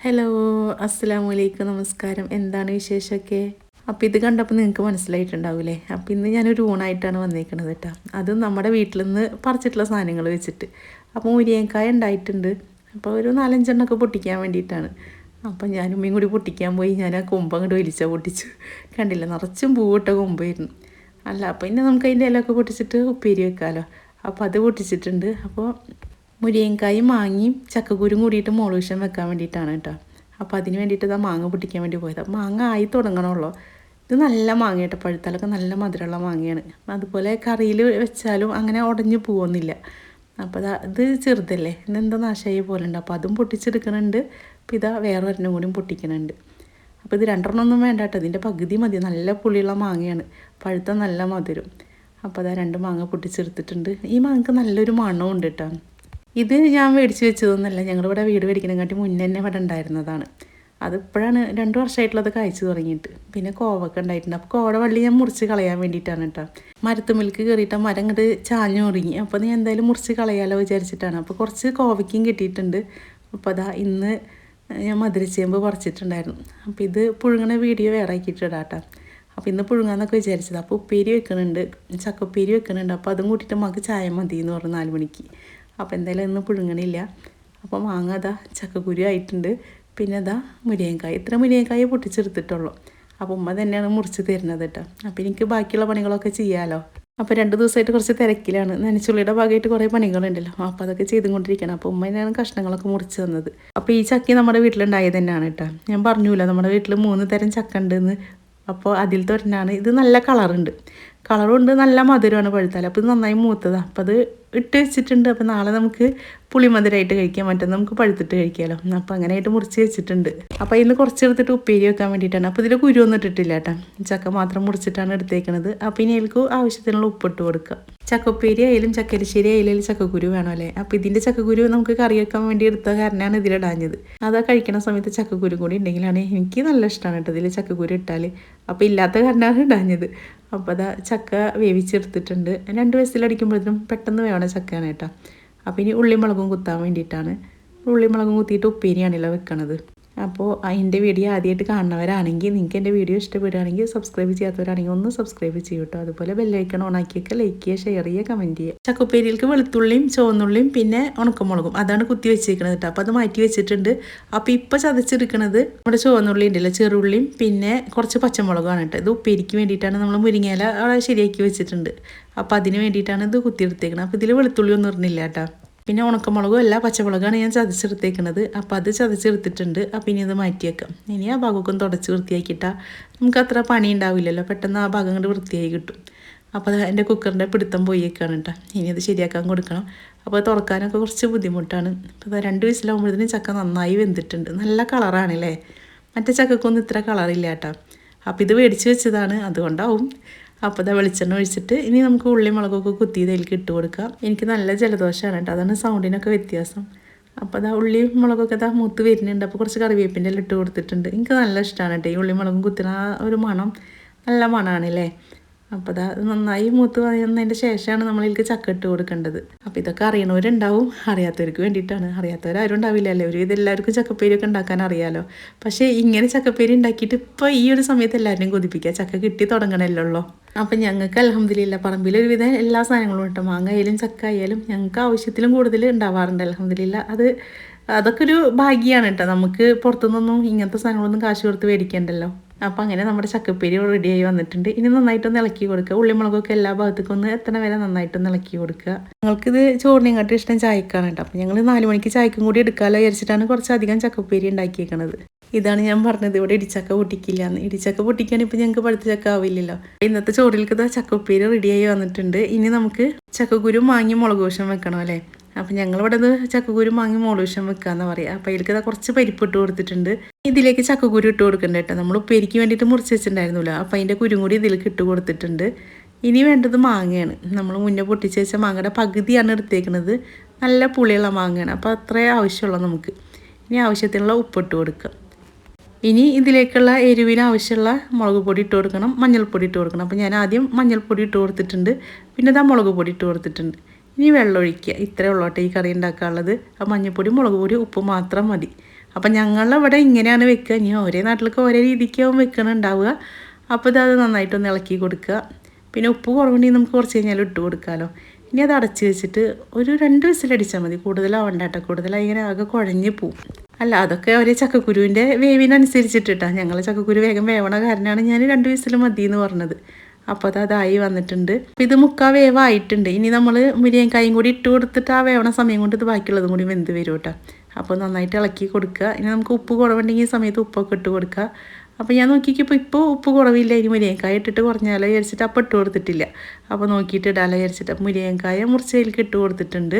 Hello അസ്സലാമു അലൈക്കും നമസ്കാരം എന്താണ് വിശേഷമൊക്കെ? അപ്പോൾ ഇത് കണ്ടപ്പോൾ നിങ്ങൾക്ക് മനസ്സിലായിട്ടുണ്ടാവില്ലേ അപ്പോൾ ഇന്ന് ഞാനൊരു ഊണായിട്ടാണ് വന്നേക്കണത് കേട്ടോ. അത് നമ്മുടെ വീട്ടിൽ നിന്ന് പറിച്ചിട്ടുള്ള സാധനങ്ങൾ വെച്ചിട്ട്. അപ്പോൾ മുരിയങ്കായ ഉണ്ടായിട്ടുണ്ട്. അപ്പോൾ ഒരു നാലഞ്ചെണ്ണമൊക്കെ പൊട്ടിക്കാൻ വേണ്ടിയിട്ടാണ്. അപ്പം ഞാൻ ഉമ്മയും കൂടി പൊട്ടിക്കാൻ പോയി. ഞാൻ ആ കൊമ്പ് അങ്ങോട്ട് വലിച്ചാൽ പൊട്ടിച്ചു. കണ്ടില്ല? നിറച്ചും പൂവിട്ട കൊമ്പായിരുന്നു. അല്ല അപ്പോൾ ഇനി നമുക്ക് അതിന്റെ ഇലയൊക്കെ പൊട്ടിച്ചിട്ട് ഉപ്പേരി വെക്കാമല്ലോ അപ്പോൾ അത് പൊട്ടിച്ചിട്ടുണ്ട്. അപ്പോൾ മുരിയങ്കായും മാങ്ങി ചക്കക്കുരും കൂടിയിട്ട് മോളുവിഷം വെക്കാൻ വേണ്ടിയിട്ടാണ് കേട്ടോ. അപ്പോൾ അതിന് വേണ്ടിയിട്ട് ഇതാ മാങ്ങ പൊട്ടിക്കാൻ വേണ്ടി പോയത്. മാങ്ങ ആയി തുടങ്ങണമല്ലോ. ഇത് നല്ല മാങ്ങ കേട്ടോ. പഴുത്താലൊക്കെ നല്ല മധുരമുള്ള മാങ്ങയാണ്. അതുപോലെ കറിയിൽ വെച്ചാലും അങ്ങനെ ഉടഞ്ഞു പോകുന്നില്ല. അപ്പോൾ ഇത് ചെറുതല്ലേ. ഇന്നെന്താ നാശമായി പോലെ ഉണ്ട്. അപ്പോൾ അതും പൊട്ടിച്ചെടുക്കണുണ്ട്. അപ്പോൾ ഇതാ വേറെ ഒരെണ്ണം കൂടിയും പൊട്ടിക്കണുണ്ട്. അപ്പോൾ ഇത് രണ്ടെണ്ണം ഒന്നും വേണ്ട കേട്ടോ. ഇതിന്റെ പകുതി മതി. നല്ല പുളിയുള്ള മാങ്ങയാണ്. പഴുത്ത നല്ല മധുരം. അപ്പോൾ അതാ രണ്ട് മാങ്ങ പൊട്ടിച്ചെടുത്തിട്ടുണ്ട്. ഈ മാങ്ങക്ക് നല്ലൊരു മണവും ഉണ്ട് കേട്ടോ. ഇത് ഞാൻ മേടിച്ച് വെച്ചതൊന്നുമല്ല. ഞങ്ങളിവിടെ വീട് മേടിക്കണേക്കാട്ടി മുന്നേ തന്നെ ഇവിടെ ഉണ്ടായിരുന്നതാണ്. അതിപ്പോഴാണ് രണ്ട് വർഷമായിട്ടുള്ളത് കഴിച്ചു തുടങ്ങിയിട്ട്. പിന്നെ കോവൊക്കെ ഉണ്ടായിട്ടുണ്ട്. അപ്പോൾ കോട വള്ളി ഞാൻ മുറിച്ച് കളയാൻ വേണ്ടിയിട്ടാണ് കേട്ടോ. മരത്തുമ്മിൽക്ക് കയറിയിട്ട് മരം ഇങ്ങോട്ട് ചാഞ്ഞു തുടങ്ങി അപ്പോൾ ഞാൻ എന്തായാലും മുറിച്ച് കളയാലോ വിചാരിച്ചിട്ടാണ്. അപ്പോൾ കുറച്ച് കോവയ്ക്കും കിട്ടിയിട്ടുണ്ട്. അപ്പോൾ അതാ ഇന്ന് ഞാൻ മധുരച്ചേമ്പ് പറിച്ചിട്ടുണ്ടായിരുന്നു. അപ്പോൾ ഇത് പുഴുങ്ങണ വീഡിയോ വേറെ ആക്കിയിട്ടിടാം കേട്ടോ. അപ്പോൾ ഇന്ന് പുഴുങ്ങാന്നൊക്കെ വിചാരിച്ചത്. അപ്പോൾ ഉപ്പേരി വെക്കുന്നുണ്ട് ചക്കപ്പേരി വെക്കുന്നുണ്ട് അപ്പോൾ അതും കൂട്ടിയിട്ട് നമുക്ക് ചായ മതി എന്ന് പറഞ്ഞു നാല് മണിക്ക്. അപ്പോൾ എന്തായാലും ഇന്ന് പുഴുങ്ങണില്ല. അപ്പോൾ മാങ്ങ അതാ ചക്കക്കുരു ആയിട്ടുണ്ട്. പിന്നെ അതാ മുരിയങ്കായ ഇത്ര മുരിയങ്കായ പൊട്ടിച്ചെടുത്തിട്ടുള്ളൂ. അപ്പോൾ ഉമ്മ തന്നെയാണ് മുറിച്ച് തരുന്നത് കേട്ടോ അപ്പോൾ എനിക്ക് ബാക്കിയുള്ള പണികളൊക്കെ ചെയ്യാമല്ലോ അപ്പോൾ രണ്ട് ദിവസമായിട്ട് കുറച്ച് തിരക്കിലാണ്. നനച്ചുള്ളിയുടെ ഭാഗമായിട്ട് കുറേ പണികളുണ്ടല്ലോ. അപ്പോൾ അതൊക്കെ ചെയ്തുകൊണ്ടിരിക്കണം. അപ്പോൾ ഉമ്മ തന്നെയാണ് കഷ്ണങ്ങളൊക്കെ മുറിച്ച് തന്നത്. അപ്പോൾ ഈ ചക്കി നമ്മുടെ വീട്ടിലുണ്ടായത് തന്നെയാണ് കേട്ടോ ഞാൻ പറഞ്ഞില്ല നമ്മുടെ വീട്ടിൽ മൂന്ന് തരം ചക്ക ഉണ്ടെന്ന്. അപ്പോൾ അതിൽ തൊരനാണ് ഇത് നല്ല കളറുണ്ട്. കളറുണ്ട് നല്ല മധുരമാണ് പഴുത്താൽ അപ്പോൾ ഇത് നന്നായി മൂത്തതാണ് അപ്പോൾ അത് ഇട്ട് വെച്ചിട്ടുണ്ട്. അപ്പോൾ നാളെ നമുക്ക് പുളിമധുരമായിട്ട് കഴിക്കാൻ പറ്റും. നമുക്ക് പഴുത്തിട്ട് കഴിക്കാമല്ലോ അപ്പോൾ അങ്ങനെയായിട്ട് മുറിച്ച് വെച്ചിട്ടുണ്ട്. അപ്പോൾ ഇന്ന് കുറച്ച് എടുത്തിട്ട് ഉപ്പേരി വെക്കാൻ വേണ്ടിയിട്ടാണ്. അപ്പോൾ ഇതിൽ കുരുവൊന്നും ഇട്ടിട്ടില്ല കേട്ടോ. ചക്ക മാത്രം മുറിച്ചിട്ടാണ് എടുത്തേക്കണത്. അപ്പോൾ ഇനി എനിക്ക് ആവശ്യത്തിനുള്ള ഉപ്പിട്ട് കൊടുക്കുക. ചക്കപ്പേരി ആയാലും ചക്കരിശ്ശേരി ആയാലും ചക്കക്കുരു വേണം അല്ലേ? അപ്പോൾ ഇതിന്റെ ചക്കക്കുരു നമുക്ക് കറി വെക്കാൻ വേണ്ടി എടുത്ത കാരണമാണ് ഇതിലിടാഞ്ഞത് അതാ കഴിക്കണ സമയത്ത് ചക്കക്കുരു കൂടി ഉണ്ടെങ്കിലാണ് എനിക്ക് നല്ല ഇഷ്ടമാണ് കേട്ടോ ഇതിൽ ചക്കക്കുരു ഇട്ടാൽ അപ്പോൾ ഇല്ലാത്ത കാരണമാണ് ഇടാഞ്ഞത്. അപ്പോൾ അതാ ചക്ക വേവിച്ചെടുത്തിട്ടുണ്ട്. രണ്ട് വയസ്സിലടിക്കുമ്പോഴത്തേനും പെട്ടെന്ന് വേണ. ചക്കയാണ് കേട്ടോ. അപ്പോൾ ഇനി ഉള്ളിമുളകും കുത്താൻ വേണ്ടിയിട്ടാണ്. ഉള്ളിമുളകും കുത്തിയിട്ട് ഉപ്പേരിയാണല്ലോ വെക്കണത്. അപ്പോൾ എന്റെ വീഡിയോ ആദ്യമായിട്ട് കാണുന്നവരാണെങ്കിൽ നിങ്ങൾക്ക് എന്റെ വീഡിയോ ഇഷ്ടപ്പെടുകയാണെങ്കിൽ സബ്സ്ക്രൈബ് ചെയ്യാത്തവരാണെങ്കിൽ ഒന്ന് സബ്സ്ക്രൈബ് ചെയ്യൂ കേട്ടോ അതുപോലെ ബെല്ലൈക്കൺ ഓണാക്കിയൊക്കെ ലൈക്ക് ചെയ്യുക ഷെയർ ചെയ്യുക കമന്റ് ചെയ്യുക. ചക്കുപ്പേരിയിലേക്ക് വെളുത്തുള്ളിയും ചുവന്നുള്ളിയും പിന്നെ ഉണക്കമുളകും. അതാണ് കുത്തി വെച്ചിരിക്കുന്നത് കേട്ടോ അപ്പോൾ അത് മാറ്റി വെച്ചിട്ടുണ്ട്. അപ്പോൾ ഇപ്പോൾ ചതച്ചെടുക്കുന്നത് നമ്മുടെ ചുവന്നുള്ളി ഉണ്ടല്ലോ ചെറുള്ളിയും പിന്നെ കുറച്ച് പച്ചമുളകുമാണ് കേട്ടോ ഇത് ഉപ്പേരിക്ക് വേണ്ടിയിട്ടാണ് നമ്മൾ മുരിങ്ങയില അവിടെ ശരിയാക്കി വെച്ചിട്ടുണ്ട്. അപ്പോൾ അതിന് വേണ്ടിയിട്ടാണ് ഇത് കുത്തിയെടുത്തേക്കുന്നത് അപ്പോൾ ഇതിൽ വെളുത്തുള്ളി ഒന്നും ഇടുന്നില്ല കേട്ടോ പിന്നെ ഉണക്കമുളകും അല്ല പച്ചമുളകാണ് ഞാൻ ചതച്ചെടുത്തേക്കുന്നത് അപ്പോൾ അത് ചതച്ചെടുത്തിട്ടുണ്ട്. അപ്പോൾ ഇനി ഇത് മാറ്റിയേക്കാം. ഇനി ആ ഭാഗമൊക്കെ തുടച്ച് വൃത്തിയാക്കിയിട്ടാൽ നമുക്ക് അത്ര പണി ഉണ്ടാവില്ലല്ലോ. പെട്ടെന്ന് ആ ഭാഗം കൊണ്ട് വൃത്തിയായി കിട്ടും. അപ്പോൾ അത് എന്റെ കുക്കറിന്റെ പിടുത്തം പോയേക്കാണ് കേട്ടോ. ഇനി അത് ശരിയാക്കാൻ കൊടുക്കണം. അപ്പോൾ തുറക്കാനൊക്കെ കുറച്ച് ബുദ്ധിമുട്ടാണ്. അപ്പോൾ രണ്ട് വയസ്സിലാകുമ്പോഴത്തേനും ചക്ക നന്നായി വെന്തിട്ടുണ്ട്. നല്ല കളറാണല്ലേ? മറ്റേ ചക്കക്കൊന്നും ഇത്ര കളറില്ല കേട്ടോ. അപ്പോൾ ഇത് മേടിച്ച് വെച്ചതാണ്. അതുകൊണ്ടാവും. അപ്പോൾ ഇതാ വെളിച്ചെണ്ണ ഒഴിച്ചിട്ട് ഇനി നമുക്ക് ഉള്ളി മുളകൊക്കെ കുത്തി ഇതിലേക്ക് ഇട്ട് കൊടുക്കാം. എനിക്ക് നല്ല ജലദോഷമാണ് കേട്ടോ. അതാണ് സൗണ്ടിനൊക്കെ വ്യത്യാസം. അപ്പോൾ അതാ ഉള്ളി മുളകൊക്കെ അതാ മൂത്ത് വരുന്നുണ്ട്. അപ്പോൾ കുറച്ച് കറിവേപ്പിന്റെ ഇട്ട് കൊടുത്തിട്ടുണ്ട്. എനിക്ക് നല്ല ഇഷ്ടമാണ് കേട്ടോ ഈ ഉള്ളി മുളകും കുത്തുന്ന ഒരു മണം. നല്ല മണമാണല്ലേ അപ്പോൾ അത് നന്നായി മൂത്ത് വന്നതിന്റെ ശേഷമാണ് നമ്മളിലേക്ക് ചക്ക ഇട്ട് കൊടുക്കേണ്ടത്. അപ്പോൾ ഇതൊക്കെ അറിയണവരുണ്ടാവും അറിയാത്തവർക്ക് വേണ്ടിയിട്ടാണ്. അറിയാത്തവരാരും ഉണ്ടാവില്ല അല്ലേ ഒരു ഇതെല്ലാവർക്കും ചക്കപ്പേരിയൊക്കെ ഉണ്ടാക്കാൻ അറിയാലോ. പക്ഷേ ഇങ്ങനെ ചക്കപ്പേരി ഉണ്ടാക്കിയിട്ട് ഇപ്പോൾ ഈ ഒരു സമയത്ത് എല്ലാവരും കൊതിപ്പിക്കുക. ചക്ക കിട്ടി തുടങ്ങണമല്ലോ അപ്പം ഞങ്ങൾക്ക് അലഹമ്മദില്ല പറമ്പിൽ ഒരുവിധം എല്ലാ സാധനങ്ങളും ഉണ്ട്. മാങ്ങ ആയാലും ചക്ക ആയാലും ഞങ്ങൾക്ക് ആവശ്യത്തിലും കൂടുതൽ ഉണ്ടാവാറുണ്ട് അലഹമ്മദില്ല അത് അതൊക്കെ ഒരു ഭാഗ്യമാണ് കേട്ടോ. നമുക്ക് പുറത്തുനിന്നൊന്നും ഇങ്ങനത്തെ സാധനങ്ങളൊന്നും കാശ് കൊടുത്ത് മേടിക്കണ്ടല്ലോ. അപ്പോൾ അങ്ങനെ നമ്മുടെ ചക്കപ്പേരി റെഡിയായി വന്നിട്ടുണ്ട്. ഇനി നന്നായിട്ടൊന്ന് ഇളക്കി കൊടുക്കുക. ഉള്ളിമുളകൊക്കെ എല്ലാ ഭാഗത്തേക്കും ഒന്ന് എത്തണ വരെ നന്നായിട്ടൊന്ന് ഇളക്കി കൊടുക്കുക. ഞങ്ങൾക്കിത് ചോറിനെങ്ങാട്ടും ഇഷ്ടം ചായക്കാണ് കേട്ടോ. അപ്പോൾ ഞങ്ങൾ നാല് മണിക്ക് ചായക്കും കൂടി എടുക്കാമല്ലോ വിചാരിച്ചിട്ടാണ് കുറച്ചധികം ചക്കപ്പേരി ഉണ്ടാക്കിയേക്കണത്. ഇതാണ് ഞാൻ പറഞ്ഞത് ഇവിടെ ഇടിച്ചക്ക പൊട്ടിക്കില്ല എന്ന് ഇടിച്ചക്ക പൊട്ടിക്കാൻ ഇപ്പം ഞങ്ങൾക്ക് പഴുത്ത ചക്ക ആവില്ലല്ലോ. ഇന്നത്തെ ചോറിലേക്ക് ചക്കപ്പേരി റെഡിയായി വന്നിട്ടുണ്ട്. ഇനി നമുക്ക് ചക്കക്കുരു മാങ്ങി മുളക് ദോഷം വെക്കണം അല്ലേ? അപ്പം ഞങ്ങളിവിടെ നിന്ന് ചക്കക്കുരു മാങ്ങി മോളുവിഷം വെക്കാന്ന് പറയാം. അപ്പം അതിലേക്ക് ഇതാ കുറച്ച് പരിപ്പ് ഇട്ട് കൊടുത്തിട്ടുണ്ട്. ഇതിലേക്ക് ചക്കക്കുരു ഇട്ട് കൊടുക്കണ്ട കേട്ടോ നമ്മൾ ഉപ്പേരിക്ക് വേണ്ടിയിട്ട് മുറിച്ച് വെച്ചിട്ടുണ്ടായിരുന്നില്ല. അപ്പം അതിന്റെ കുരും കൂടി ഇതിലേക്ക് ഇട്ട് കൊടുത്തിട്ടുണ്ട്. ഇനി വേണ്ടത് മാങ്ങയാണ്. നമ്മൾ മുന്നേ പൊട്ടിച്ച് വെച്ച മാങ്ങയുടെ പകുതിയാണ് എടുത്തേക്കുന്നത് നല്ല പുളിയുള്ള മാങ്ങയാണ്. അപ്പോൾ അത്രേ ആവശ്യമുള്ള നമുക്ക്. ഇനി ആവശ്യത്തിനുള്ള ഉപ്പിട്ട് കൊടുക്കുക ഇനി ഇതിലേക്കുള്ള എരിവിന് ആവശ്യമുള്ള മുളക് പൊടി ഇട്ട് കൊടുക്കണം. മഞ്ഞൾപ്പൊടി ഇട്ട് കൊടുക്കണം. അപ്പോൾ ഞാൻ ആദ്യം മഞ്ഞൾപ്പൊടി ഇട്ട് കൊടുത്തിട്ടുണ്ട്. പിന്നെ ഇതാ മുളക് പൊടി ഇട്ട് കൊടുത്തിട്ടുണ്ട്. ഇനി വെള്ളം ഒഴിക്കുക ഇത്രയേ ഉള്ളൂ ഈ കറി ഉണ്ടാക്കാനുള്ളത്. ആ മഞ്ഞൾപ്പൊടി മുളക് പൊടി ഉപ്പ് മാത്രം മതി. അപ്പം ഞങ്ങളവിടെ ഇങ്ങനെയാണ് വെക്കുക. ഇനി ഓരോ നാട്ടിലൊക്കെ ഓരോ രീതിക്കാവും വെക്കണുണ്ടാവുക. അപ്പോൾ ഇത് അത് നന്നായിട്ടൊന്ന് ഇളക്കി കൊടുക്കുക. പിന്നെ ഉപ്പ് കുറവുണ്ടെങ്കിൽ നമുക്ക് കുറച്ച് കഴിഞ്ഞാൽ ഇട്ട് കൊടുക്കാമല്ലോ ഇനി അത് അടച്ച് വെച്ചിട്ട് ഒരു രണ്ട് വിസിലടിച്ചാൽ മതി. കൂടുതലാവണ്ട കേട്ടോ. കൂടുതലായി ഇങ്ങനെ ആകെ കുഴഞ്ഞു പോവും. അല്ല അതൊക്കെ ഒരേ ചക്കക്കുരുവിന്റെ വേവിനനുസരിച്ചിട്ടാണ് ഞങ്ങൾ ചക്കക്കുരു വേഗം വേവണ കാരണമാണ് ഞാൻ രണ്ട് വിസിൽ മതി എന്ന് പറഞ്ഞത്. അപ്പോൾ അത് അതായി വന്നിട്ടുണ്ട് ഇത് മുക്കാ വേവായിട്ടുണ്ട്. ഇനി നമ്മൾ മുരിങ്ങക്കായും കൂടി ഇട്ട് കൊടുത്തിട്ട് ആ വേവണ സമയം കൊണ്ട് ഇത് ബാക്കിയുള്ളതും കൂടി വെന്ത് വരും കേട്ടോ. അപ്പോൾ നന്നായിട്ട് ഇളക്കി കൊടുക്കുക. ഇനി നമുക്ക് ഉപ്പ് കുറവുണ്ടെങ്കിൽ ഈ സമയത്ത് ഉപ്പൊക്കെ ഇട്ട് കൊടുക്കുക. അപ്പോൾ ഞാൻ നോക്കിക്കപ്പോൾ ഇപ്പോൾ ഉപ്പ് കുറവില്ല. ഇനി മുരിയൻകായ ഇട്ടിട്ട് കുറഞ്ഞാലോ വിചാരിച്ചിട്ട് അപ്പം ഇട്ട് കൊടുത്തിട്ടില്ല. അപ്പോൾ നോക്കിയിട്ട് ഇടാലോ വിചാരിച്ചിട്ട് അപ്പോൾ മുരിയൻകായ മുറിച്ചതിലേക്ക് ഇട്ട് കൊടുത്തിട്ടുണ്ട്.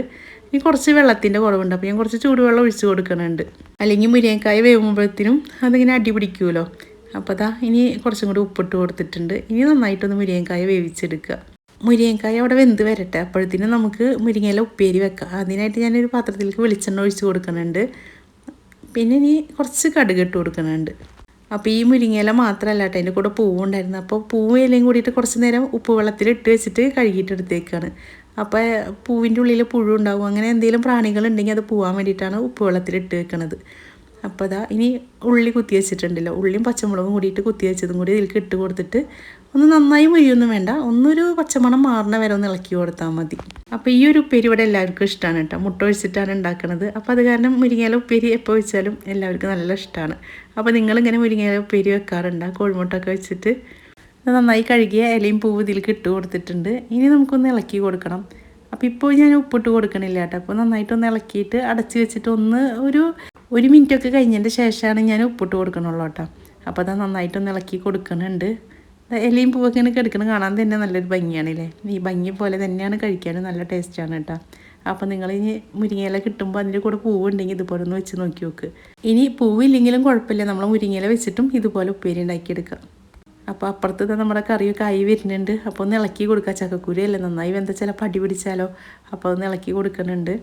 ഇനി കുറച്ച് വെള്ളത്തിന്റെ കുറവുണ്ട്. അപ്പോൾ ഞാൻ കുറച്ച് ചൂടുവെള്ളം ഒഴിച്ച് കൊടുക്കുന്നുണ്ട്. അല്ലെങ്കിൽ മുരിയൻകായ വേവുമ്പോഴത്തേനും അതിങ്ങനെ അടി പിടിക്കുമല്ലോ. അപ്പോൾ അതാ ഇനി കുറച്ചും കൂടി ഉപ്പിട്ട് കൊടുത്തിട്ടുണ്ട്. ഇനി നന്നായിട്ടൊന്ന് മുരിങ്ങക്കായ വേവിച്ചെടുക്കുക. മുരിങ്ങക്കായ അവിടെ വെന്ത് വരട്ടെ. അപ്പോഴത്തേനും നമുക്ക് മുരിങ്ങയില ഉപ്പേരി വെക്കാം. അതിനായിട്ട് ഞാനൊരു പാത്രത്തിലേക്ക് വെളിച്ചെണ്ണ ഒഴിച്ച് കൊടുക്കുന്നുണ്ട്. പിന്നെ ഇനി കുറച്ച് കടുക് ഇട്ട് കൊടുക്കുന്നുണ്ട്. അപ്പോൾ ഈ മുരിങ്ങയില മാത്രമല്ല കേട്ടോ അതിന്റെ കൂടെ പൂവും ഉണ്ടായിരുന്നു അപ്പോൾ പൂവ് ഇലയും കൂടിയിട്ട് കുറച്ച് നേരം ഉപ്പ് വെള്ളത്തിൽ ഇട്ട് വെച്ചിട്ട് കഴുകിയിട്ട് എടുത്തേക്കാണ്. അപ്പോൾ പൂവിന്റെ ഉള്ളിൽ പുഴു ഉണ്ടാവും. അങ്ങനെ എന്തെങ്കിലും പ്രാണികളുണ്ടെങ്കിൽ അത് പോകാൻ വേണ്ടിയിട്ടാണ് ഉപ്പ് വെള്ളത്തിൽ ഇട്ട് വെക്കണത്. അപ്പോൾ അതാ ഇനി ഉള്ളി കുത്തി വെച്ചിട്ടുണ്ടല്ലോ. ഉള്ളിയും പച്ചമുളകും കൂടിയിട്ട് കുത്തി വെച്ചതും കൂടി ഇതിലേക്ക് ഇട്ട് കൊടുത്തിട്ട് ഒന്ന് നന്നായി മുരിയൊന്നും വേണ്ട. ഒന്നൊരു പച്ചമണം മാറണ വരെ ഒന്ന് ഇളക്കി കൊടുത്താൽ മതി. അപ്പോൾ ഈ ഒരു ഉപ്പേരി ഇവിടെ എല്ലാവർക്കും ഇഷ്ടമാണ് കേട്ടോ. മുട്ട ഒഴിച്ചിട്ടാണ് ഉണ്ടാക്കുന്നത് അപ്പോൾ അത് കാരണം മുരിങ്ങയില ഉപ്പേരി എപ്പോൾ വെച്ചാലും എല്ലാവർക്കും നല്ല ഇഷ്ടമാണ് അപ്പോൾ നിങ്ങളിങ്ങനെ മുരിങ്ങയില ഉപ്പേരി വെക്കാറുണ്ട്? കോഴിമുട്ടൊക്കെ വെച്ചിട്ട്. നന്നായി കഴുകിയ ഇലയും പൂവ് ഇതിലേക്ക് ഇട്ട് കൊടുത്തിട്ടുണ്ട്. ഇനി നമുക്കൊന്ന് ഇളക്കി കൊടുക്കണം. അപ്പോൾ ഇപ്പോൾ ഞാൻ ഉപ്പിട്ട് കൊടുക്കണില്ല കേട്ടോ. അപ്പോൾ നന്നായിട്ടൊന്ന് ഇളക്കിയിട്ട് അടച്ച് വെച്ചിട്ട് ഒന്ന് ഒരു ഒരു മിനിറ്റൊക്കെ കഴിഞ്ഞതിന്റെ ശേഷമാണ് ഞാൻ ഉപ്പിട്ട് കൊടുക്കണുള്ളൂ കേട്ടോ. അപ്പോൾ അത് നന്നായിട്ടൊന്ന് ഇളക്കി കൊടുക്കുന്നുണ്ട്. ഇലയും പൂവൊക്കെ ഇങ്ങനെ കിടക്കണം കാണാൻ തന്നെ നല്ലൊരു ഭംഗിയാണല്ലേ? ഈ ഭംഗി പോലെ തന്നെയാണ് കഴിക്കാനും നല്ല ടേസ്റ്റാണ് കേട്ടോ. അപ്പോൾ നിങ്ങൾ ഇനി മുരിങ്ങയില കിട്ടുമ്പോൾ അതിന്റെ കൂടെ പൂവ് ഉണ്ടെങ്കിൽ ഇതുപോലെ ഒന്ന് വെച്ച് നോക്കി നോക്ക്. ഇനി പൂവില്ലെങ്കിലും കുഴപ്പമില്ല. നമ്മൾ മുരിങ്ങയില വെച്ചിട്ടും ഇതുപോലെ ഉപ്പേരി ഉണ്ടാക്കിയെടുക്കാം. അപ്പോൾ അപ്പുറത്ത് നമ്മുടെ കറിയൊക്കെ ആയി വരുന്നുണ്ട്. അപ്പോൾ ഒന്ന് ഇളക്കി കൊടുക്കുക ചക്കക്കുരി അല്ലേ നന്നായി വെന്ത ചിലപ്പോൾ അടി പിടിച്ചാലോ? അപ്പോൾ ഒന്ന് ഇളക്കി കൊടുക്കുന്നുണ്ട്.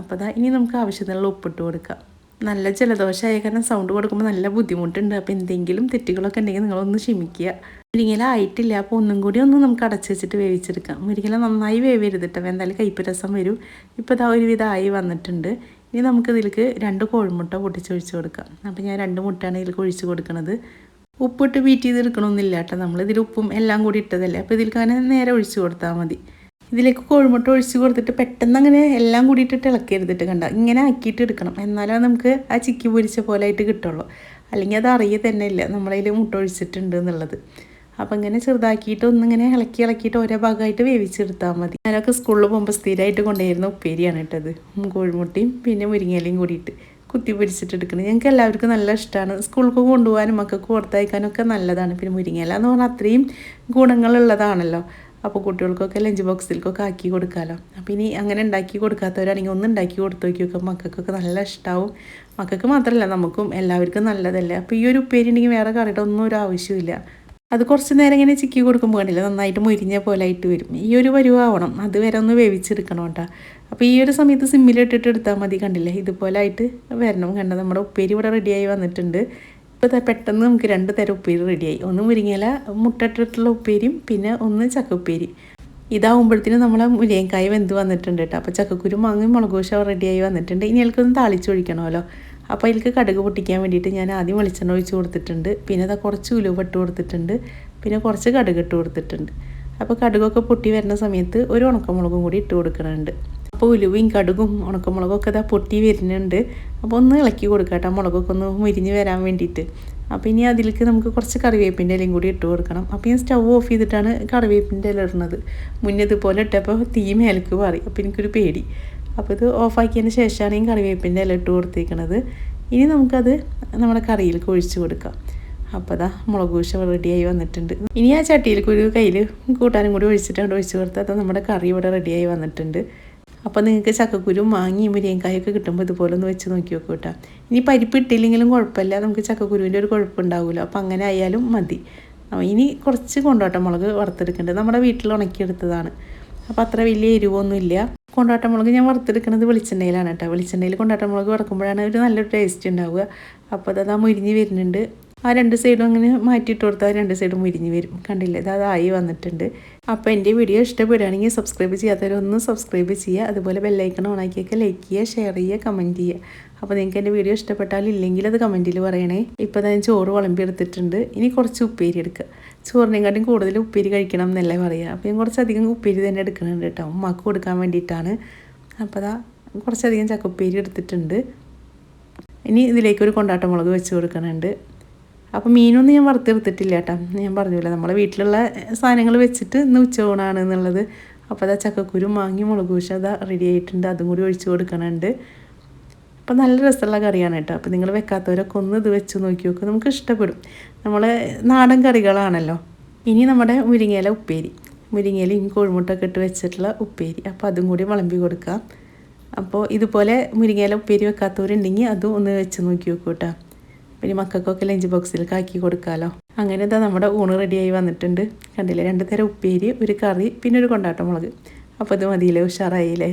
അപ്പോൾ ഇനി നമുക്ക് ആവശ്യത്തിനുള്ള ഉപ്പിട്ട് കൊടുക്കാം. നല്ല ജലദോഷമായ കാരണം സൗണ്ട് കൊടുക്കുമ്പോൾ നല്ല ബുദ്ധിമുട്ടുണ്ട്. അപ്പോൾ എന്തെങ്കിലും തെറ്റുകളൊക്കെ ഉണ്ടെങ്കിൽ നിങ്ങളൊന്ന് ക്ഷമിക്കുക. മുരിങ്ങല ആയിട്ടില്ല. അപ്പോൾ ഒന്നും കൂടി ഒന്ന് നമുക്ക് അടച്ചു വെച്ചിട്ട് വേവിച്ചെടുക്കാം. മുരിങ്ങല നന്നായി വേവരുത് കേട്ടോ എന്തായാലും കയ്പ്പ് രസം വരും. ഇപ്പോൾ ഇതാ ഒരുവിധം ആയി വന്നിട്ടുണ്ട്. ഇനി നമുക്ക് ഇതിലേക്ക് രണ്ട് കോഴിമുട്ട പൊട്ടിച്ചൊഴിച്ച് കൊടുക്കാം. അപ്പോൾ ഞാൻ രണ്ട് മുട്ടയാണ് ഇതിലേക്ക് ഒഴിച്ച് കൊടുക്കുന്നത് ഉപ്പിട്ട് ബീറ്റ് ചെയ്തെടുക്കണമെന്നില്ല കേട്ടോ നമ്മൾ ഇതിൽ ഉപ്പും എല്ലാം കൂടി ഇട്ടതല്ലേ. അപ്പോൾ ഇതിലേക്ക് അങ്ങനെ നേരെ ഒഴിച്ച് കൊടുത്താൽ മതി. ഇതിലേക്ക് കോഴിമുട്ട ഒഴിച്ച് കൊടുത്തിട്ട് പെട്ടെന്ന് അങ്ങനെ എല്ലാം കൂടിയിട്ടിട്ട് ഇളക്കിയെടുത്തിട്ട് കണ്ട. ഇങ്ങനെ ആക്കിയിട്ട് എടുക്കണം. എന്നാലേ നമുക്ക് ആ ചിക്കി പൊരിച്ച പോലെ ആയിട്ട് കിട്ടുള്ളൂ. അല്ലെങ്കിൽ അത് അറിയ തന്നെ ഇല്ല. നമ്മളതിൽ മുട്ട ഒഴിച്ചിട്ടുണ്ട് എന്നുള്ളത്. അപ്പം ഇങ്ങനെ ചെറുതാക്കിയിട്ട് ഒന്നിങ്ങനെ ഇളക്കി ഇളക്കിയിട്ട് ഓരോ ഭാഗമായിട്ട് വേവിച്ചെടുത്താൽ മതി. ഞാനൊക്കെ സ്കൂളിൽ പോകുമ്പോൾ സ്ഥിരമായിട്ട് കൊണ്ടുവരുന്ന ഉപ്പേരിയാണ് ഇട്ടത് കോഴിമുട്ടയും പിന്നെ മുരിങ്ങയിലയും കൂടിയിട്ട് കുത്തി പൊരിച്ചിട്ട് എടുക്കുന്നത് ഞങ്ങൾക്ക് എല്ലാവർക്കും നല്ല ഇഷ്ടമാണ് സ്കൂളിൽ കൊണ്ടുപോകാനും മക്കൾക്ക് കൊടുത്തയക്കാനും ഒക്കെ നല്ലതാണ്. പിന്നെ മുരിങ്ങയില എന്ന് പറഞ്ഞാൽ അത്രയും ഗുണങ്ങളുള്ളതാണല്ലോ. അപ്പോൾ കുട്ടികൾക്കൊക്കെ ലഞ്ച് ബോക്സിലേക്കൊക്കെ ആക്കി കൊടുക്കാമല്ലോ അപ്പോൾ ഇനി അങ്ങനെ ഉണ്ടാക്കി കൊടുക്കാത്തവരാണെങ്കിൽ ഒന്ന് ഉണ്ടാക്കി കൊടുത്തു നോക്കിയൊക്കെ മക്കൾക്കൊക്കെ നല്ല ഇഷ്ടമാവും മക്കൾക്ക് മാത്രമല്ല നമുക്കും എല്ലാവർക്കും നല്ലതല്ലേ. അപ്പോൾ ഈ ഒരു ഉപ്പേരി ഉണ്ടെങ്കിൽ വേറെ കറിയുടെ ഒന്നും ഒരു ആവശ്യമില്ല അത് കുറച്ച് നേരം ഇങ്ങനെ ചിക്കി കൊടുക്കുമ്പോൾ കണ്ടില്ല നന്നായിട്ട് മുരിഞ്ഞ പോലെ ആയിട്ട് വരും. ഈ ഒരു പരുവാവണം. അതുവരെ ഒന്ന് വേവിച്ചെടുക്കണം കേട്ടോ. അപ്പോൾ ഈ ഒരു സമയത്ത് സിമ്മിലിട്ടിട്ട് എടുത്താൽ മതി കണ്ടില്ലേ. ഇതുപോലെ ആയിട്ട് വരണം കണ്ടോ. നമ്മുടെ ഉപ്പേരി ഇവിടെ റെഡിയായി വന്നിട്ടുണ്ട്. ഇപ്പോൾ പെട്ടെന്ന് നമുക്ക് രണ്ട് തരം ഉപ്പേരി റെഡിയായി. ഒന്ന് മുരിങ്ങയില മുട്ടട്ടിട്ടുള്ള ഉപ്പേരിയും പിന്നെ ഒന്ന് ചക്ക ഉപ്പേരി ഇതാവുമ്പോഴത്തേനും നമ്മളെ മുരിയങ്കായ വെന്ത് വന്നിട്ടുണ്ട് കേട്ടോ. അപ്പോൾ ചക്കക്കുരു മാങ്ങയും മുളകുശ റെഡിയായി വന്നിട്ടുണ്ട്. ഇനി എനിക്കൊന്ന് താളിച്ചൊഴിക്കണമല്ലോ അപ്പോൾ അതിലേക്ക് കടുക് പൊട്ടിക്കാൻ വേണ്ടിയിട്ട് ഞാൻ ആദ്യം വെളിച്ചെണ്ണ ഒഴിച്ച് കൊടുത്തിട്ടുണ്ട്. പിന്നെ അത് കുറച്ച് ഉലുവ ഇട്ട് കൊടുത്തിട്ടുണ്ട്. പിന്നെ കുറച്ച് കടുക് ഇട്ട് കൊടുത്തിട്ടുണ്ട്. അപ്പോൾ കടുകൊക്കെ പൊട്ടി വരുന്ന സമയത്ത് ഒരു ഉണക്കമുളകും കൂടി ഇട്ട് കൊടുക്കുന്നുണ്ട് അപ്പോൾ ഉലുവയും കടുകും ഉണക്കമുളകും ഒക്കെ ഇതാ പൊട്ടി വരുന്നുണ്ട്. അപ്പോൾ ഒന്ന് ഇളക്കി കൊടുക്കാം കേട്ടോ. മുളകൊക്കെ ഒന്ന് മുരിഞ്ഞ് വരാൻ വേണ്ടിയിട്ട്. അപ്പോൾ ഇനി അതിലേക്ക് നമുക്ക് കുറച്ച് കറിവേപ്പിന്റെ ഇലയും കൂടി ഇട്ട് കൊടുക്കണം. അപ്പോൾ ഞാൻ സ്റ്റൗ ഓഫ് ചെയ്തിട്ടാണ് കറിവേപ്പിന്റെ ഇല ഇടുന്നത്. മുന്നേ ഇതുപോലെ ഇട്ടപ്പോൾ തീ മേലേക്ക് മാറി. അപ്പോൾ എനിക്കൊരു പേടി. അപ്പോൾ ഇത് ഓഫാക്കിയതിന് ശേഷമാണ് ഈ കറിവേപ്പിന്റെ ഇല ഇട്ട് കൊടുത്തേക്കണത്. ഇനി നമുക്കത് നമ്മുടെ കറിയിലേക്ക് ഒഴിച്ച് കൊടുക്കാം. അപ്പോൾ അതാ മുളക് പൂശ റെഡിയായി വന്നിട്ടുണ്ട്. ഇനി ആ ചട്ടിയിലേക്ക് ഒരു കയ്യിൽ കൂട്ടാനും കൂടി ഒഴിച്ചിട്ടുണ്ട് ഒഴിച്ച് കൊടുത്താൽ നമ്മുടെ കറി ഇവിടെ റെഡിയായി വന്നിട്ടുണ്ട്. അപ്പോൾ നിങ്ങൾക്ക് ചക്കക്കുരും മാങ്ങി മുരിയങ്കായൊക്കെ കിട്ടുമ്പോൾ ഇതുപോലെ ഒന്ന് വെച്ച് നോക്കി നോക്കൂ കേട്ടോ. ഇനി പരിപ്പ് ഇട്ടില്ലെങ്കിലും കുഴപ്പമില്ല. നമുക്ക് ചക്കക്കുരുവിന്റെ ഒരു കുഴപ്പമുണ്ടാവില്ല അപ്പോൾ അങ്ങനെ ആയാലും മതി. ഇനി കുറച്ച് കൊണ്ടോട്ട മുളക് വറുത്തെടുക്കേണ്ടത് നമ്മുടെ വീട്ടിൽ ഉണക്കിയെടുത്തതാണ്. അപ്പോൾ അത്ര വലിയ എരിവൊന്നുമില്ല കൊണ്ടാട്ട മുളക് ഞാൻ വറുത്തെടുക്കുന്നത് വെളിച്ചെണ്ണയിലാണ് കേട്ടോ. വെളിച്ചെണ്ണയിൽ കൊണ്ടാട്ട മുളക് വറക്കുമ്പോഴാണ് ഒരു നല്ലൊരു ടേസ്റ്റ് ഉണ്ടാവുക. അപ്പോൾ അത് മുരിഞ്ഞ് വരുന്നുണ്ട്. ആ രണ്ട് സൈഡും അങ്ങനെ മാറ്റിയിട്ട് കൊടുത്താൽ രണ്ട് സൈഡും മുരിഞ്ഞ് വരും. കണ്ടില്ലേ? അത് അതായി വന്നിട്ടുണ്ട്. അപ്പോൾ എന്റെ വീഡിയോ ഇഷ്ടപ്പെടുകയാണെങ്കിൽ സബ്സ്ക്രൈബ് ചെയ്യാത്തവരൊന്ന് സബ്സ്ക്രൈബ് ചെയ്യുക. അതുപോലെ ബെല്ലൈക്കൺ ഓണാക്കിയൊക്കെ ലൈക്ക് ചെയ്യുക ഷെയർ ചെയ്യുക കമന്റ് ചെയ്യുക. അപ്പോൾ നിങ്ങൾക്ക് എന്റെ വീഡിയോ ഇഷ്ടപ്പെട്ടാൽ ഇല്ലെങ്കിൽ അത് കമന്റിൽ പറയണേ. ഇപ്പോൾ ഞാൻ ചോറ് വിളമ്പി എടുത്തിട്ടുണ്ട്. ഇനി കുറച്ച് ഉപ്പേരി എടുക്കുക ചോറിനെക്കാട്ടും കൂടുതൽ ഉപ്പേരി കഴിക്കണം എന്നല്ലേ പറയുക അപ്പോൾ ഞാൻ കുറച്ചധികം ഉപ്പേരി തന്നെ എടുക്കുന്നുണ്ട് കേട്ടോ. ഉമ്മാക്ക് കൊടുക്കാൻ വേണ്ടിയിട്ടാണ്. അപ്പോൾ അതാ കുറച്ചധികം ചക്കപ്പേരി എടുത്തിട്ടുണ്ട്. ഇനി ഇതിലേക്ക് ഒരു കൊണ്ടാട്ട മുളക് വെച്ച് കൊടുക്കുന്നുണ്ട്. അപ്പോൾ മീനൊന്നും ഞാൻ വറുത്തെടുത്തിട്ടില്ല കേട്ടോ. ഞാൻ പറഞ്ഞില്ല നമ്മളെ വീട്ടിലുള്ള സാധനങ്ങൾ വെച്ചിട്ട് ഇന്ന് ഉച്ചയൂണാണ് എന്നുള്ളത്. അപ്പോൾ അതാ ചക്കക്കുരു മാങ്ങി മുളക് പൂശ അതാ റെഡി ആയിട്ടുണ്ട്. അതും കൂടി ഒഴിച്ച് കൊടുക്കണുണ്ട്. അപ്പോൾ നല്ല രസമുള്ള കറിയാണ് കേട്ടോ. അപ്പോൾ നിങ്ങൾ വെക്കാത്തവരൊക്കെ ഒന്ന് ഇത് വെച്ച് നോക്കി നോക്കുക നമുക്ക് ഇഷ്ടപ്പെടും. നമ്മൾ നാടൻ കറികളാണല്ലോ. ഇനി നമ്മുടെ മുരിങ്ങയില ഉപ്പേരി. മുരിങ്ങയിലയും കോഴിമുട്ടൊക്കെ ഇട്ട് വെച്ചിട്ടുള്ള ഉപ്പേരി. അപ്പോൾ അതും കൂടി വിളമ്പി കൊടുക്കാം. അപ്പോൾ ഇതുപോലെ മുരിങ്ങയില ഉപ്പേരി വെക്കാത്തവരുണ്ടെങ്കിൽ അതും ഒന്ന് വെച്ച് നോക്കി നോക്കൂ കേട്ടോ. പിന്നെ മക്കൾക്കൊക്കെ ലഞ്ച് ബോക്സിൽ ആക്കി കൊടുക്കാമല്ലോ അങ്ങനെ എന്താ നമ്മുടെ ഊണ് റെഡിയായി വന്നിട്ടുണ്ട്. കണ്ടില്ലേ? രണ്ട് തരം ഉപ്പേരി ഒരു കറി പിന്നെ ഒരു കൊണ്ടാട്ടം മുളക്. അപ്പോൾ ഇത് മതിയില്ലേ? ഉഷാറായില്ലേ?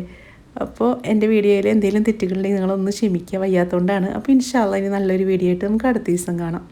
അപ്പോൾ എന്റെ വീഡിയോയിൽ എന്തെങ്കിലും തെറ്റുകളുണ്ടെങ്കിൽ നിങ്ങളൊന്ന് ക്ഷമിക്കുക. വയ്യാത്തതുകൊണ്ടാണ് അപ്പോൾ ഇൻഷാല്ല ഇനി നല്ലൊരു വീഡിയോ ആയിട്ട് നമുക്ക് അടുത്ത ദിവസം കാണാം.